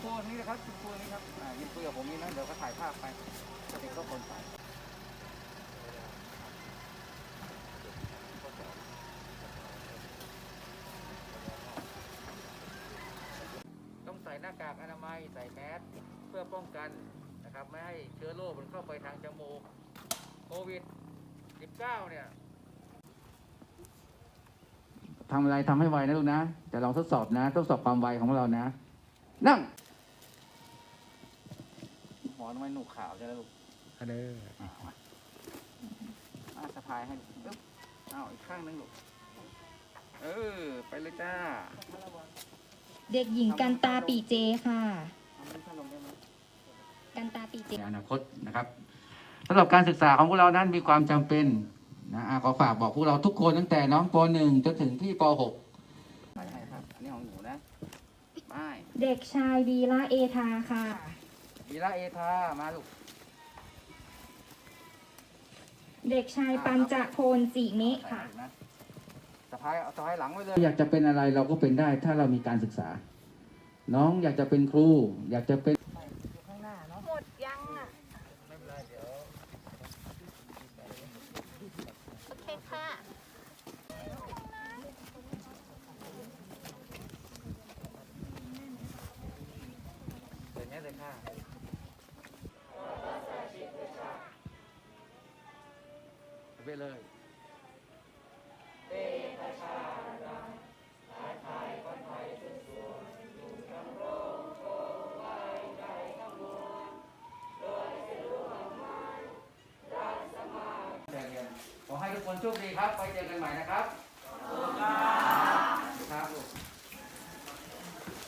โพนี่นะครับคุณครูนี่ครับอ่ายืนคุยกับผมนี่นะเดี๋ยวก็ถ่ายภาพไปเด็กก็คนไปต้องใส่หน้ากากอนามัยใส่แมสเพื่อป้องกันนะครับ ไม่ให้เชื้อโรคมันเข้าไปทางจมูกโควิด 19 เนี่ยทำอะไรทำให้ไวนะลูกนะจะลองทดสอบนะ ทดสอบความไวของเรานะ นั่งหมอทำไมหนูขาวจังเลยลูกอันนี้อ่ามาอ่าสะพายให้ลูกปึ๊บอ้าวอีกข้างหนึงลูก เออ ไปเลยจ้าเด็กหญิงกันตาปีเจค่ะ เอาไม่พัดลมได้ไหม กันตาปีเจ ในอนาคตนะครับสำหรับการศึกษาของพวกเรานั้นมีความจำเป็นนะอะขอฝากบอกพวกเราทุกคนตั้งแต่น้องป .1 จนถึงพี่ป .6 ไปให้ครับ อันนี้ของหนูนะไม่ เด็กชายวีระเอทาค่ะ วีระเอทามาลูก เด็กชายปัญจโพลสีเมฆค่ะนะสะพายเอาสะพายหลังไว้เลย อยากจะเป็นอะไรเราก็เป็นได้ถ้าเรามีการศึกษา น้องอยากจะเป็นครู อยากจะเป็น หมดยังอะ ไม่เป็นไรเดี๋ยว โอเคค่ะ เปิดแมสเลยค่ะ ไปเลยเประชาลังายไทยคนไทยทุกส่วนอยู่ทั้งโลกไว้ใจทั้งมวลโดยสรุปมารักสมาเรียนขอให้ทุกคนโชคดีครับ ไปเจอกันใหม่นะครับขอบคุณครับครับ